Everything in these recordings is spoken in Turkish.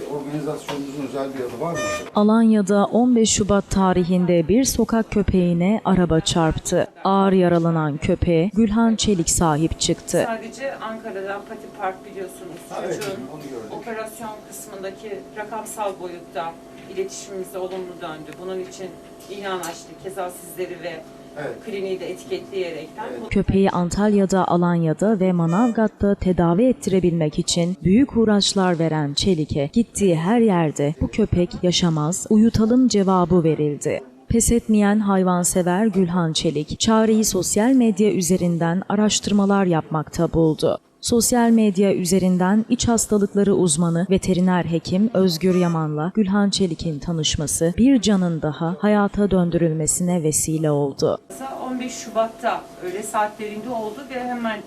Peki organizasyonunuzun özel bir adı var mı? Alanya'da 15 Şubat tarihinde bir sokak köpeğine araba çarptı. Ağır yaralanan köpeğe Gülhan Çelik sahip çıktı. Sadece Ankara'dan Pati Park biliyorsunuz. Ha, evet, Çocuğun onu gördük. operasyon kısmındaki rakamsal boyutta iletişimimize olumlu döndü. Bunun için ilan açtı. Keza sizleri ve Evet. kliniği de etiketleyerekten. Bu- Köpeği Antalya'da, Alanya'da ve Manavgat'ta tedavi ettirebilmek için büyük uğraşlar veren Çelik'e gittiği her yerde bu köpek yaşamaz, uyutalım cevabı verildi. Pes etmeyen hayvansever Gülhan Çelik, çareyi sosyal medya üzerinden araştırmalar yapmakta buldu. Sosyal medya üzerinden iç hastalıkları uzmanı veteriner hekim Özgür Yaman'la Gülhan Çelik'in tanışması bir canın daha hayata döndürülmesine vesile oldu. Kaza 15 Şubat'ta öğle saatlerinde oldu ve hemen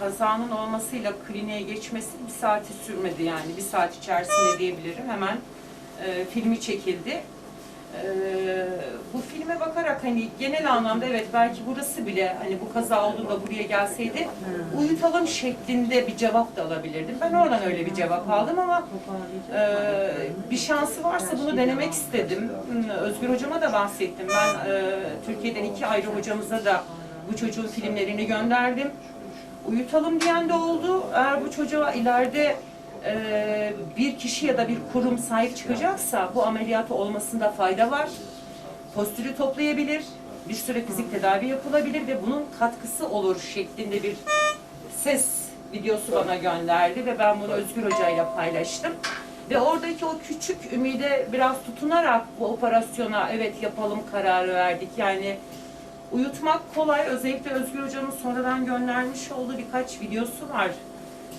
kazanın olmasıyla kliniğe geçmesi bir saati sürmedi yani bir saat içerisinde diyebilirim. Hemen e, filmi çekildi. E, bu filme bakarak hani genel anlamda evet belki burası bile hani bu kaza olduğunda buraya gelseydi uyutalım şeklinde bir cevap da alabilirdim. Ben oradan öyle bir cevap aldım ama e, bir şansı varsa bunu denemek istedim. Özgür hocama da bahsettim. Ben e, Türkiye'den iki ayrı hocamıza da bu çocuğun filmlerini gönderdim. Uyutalım diyen de oldu. Eğer bu çocuğa ileride e, bir kişi ya da bir kurum sahip çıkacaksa bu ameliyatı olmasında fayda var. Postürü toplayabilir, bir süre fizik tedavi yapılabilir ve bunun katkısı olur şeklinde bir ses videosu bana gönderdi ve ben bunu Özgür Hoca ile paylaştım. Ve oradaki o küçük ümide biraz tutunarak bu operasyona evet yapalım kararı verdik. Yani uyutmak kolay. Özellikle Özgür Hoca'nın sonradan göndermiş olduğu birkaç videosu var.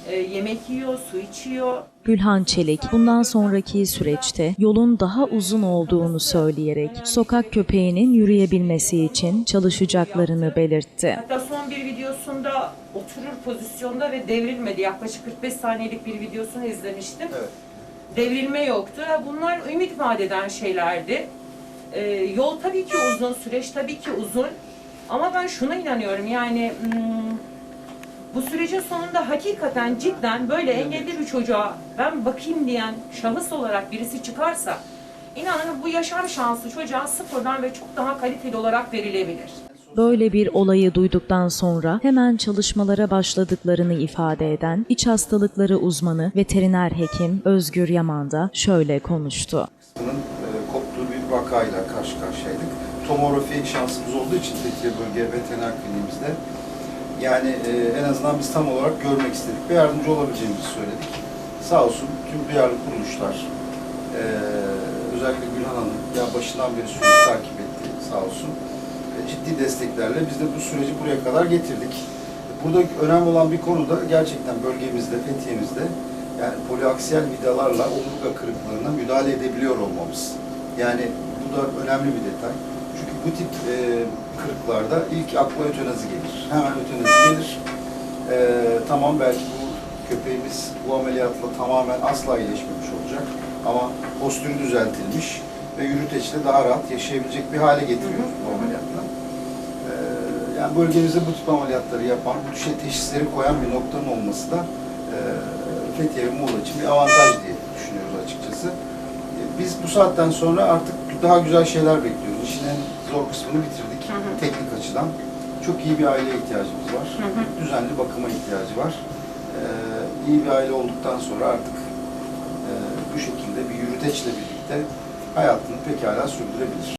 Ee, yemek yiyor, su içiyor. Gülhan Çelik bundan sonraki süreçte yolun daha uzun olduğunu söyleyerek sokak köpeğinin yürüyebilmesi için çalışacaklarını belirtti. Hatta son bir videosunda oturur pozisyonda ve devrilmedi. Yaklaşık 45 saniyelik bir videosunu izlemiştim. Evet. Devrilme yoktu. Bunlar ümit vaat eden şeylerdi. Ee, yol tabii ki uzun, süreç tabii ki uzun. Ama ben şuna inanıyorum yani hmm, bu sürecin sonunda hakikaten cidden böyle engelli bir çocuğa ben bakayım diyen şahıs olarak birisi çıkarsa inanın bu yaşam şansı çocuğa sıfırdan ve çok daha kaliteli olarak verilebilir. Böyle bir olayı duyduktan sonra hemen çalışmalara başladıklarını ifade eden iç hastalıkları uzmanı veteriner hekim Özgür Yaman da şöyle konuştu. Bunun e, koptuğu bir vakayla karşı karşıyaydık. Tomografi şansımız olduğu için Fethiye Bölge Veteriner Kliniğimizde yani e, en azından biz tam olarak görmek istedik ve yardımcı olabileceğimizi söyledik. Sağ olsun tüm duyarlı kuruluşlar, e, özellikle Gülhan Hanım ya başından beri süreci takip etti sağ olsun. E, ciddi desteklerle biz de bu süreci buraya kadar getirdik. Burada önemli olan bir konu da gerçekten bölgemizde, Fethiye'mizde yani poliaksiyel vidalarla omurga kırıklığına müdahale edebiliyor olmamız. Yani bu da önemli bir detay. Çünkü bu tip e, kırıklarda ilk akla ötenazi gelir. Hemen ötenazi gelir. E, tamam belki bu köpeğimiz bu ameliyatla tamamen asla iyileşmemiş olacak. Ama postürü düzeltilmiş ve yürüteçle daha rahat yaşayabilecek bir hale getiriyoruz bu ameliyatla. E, yani bölgemizde bu tip ameliyatları yapan, bu tür şey teşhisleri koyan bir noktanın olması da e, Fethiye ve Muğla için bir avantaj diye düşünüyoruz açıkçası. E, Biz bu saatten sonra artık daha güzel şeyler bekliyoruz. İşin en zor kısmını bitirdik. Teknik açıdan. Çok iyi bir aileye ihtiyacımız var. Hı hı. Düzenli bakıma ihtiyacı var. E, iyi bir aile olduktan sonra artık e, bu şekilde bir yürüteçle birlikte hayatını pekala sürdürebilir.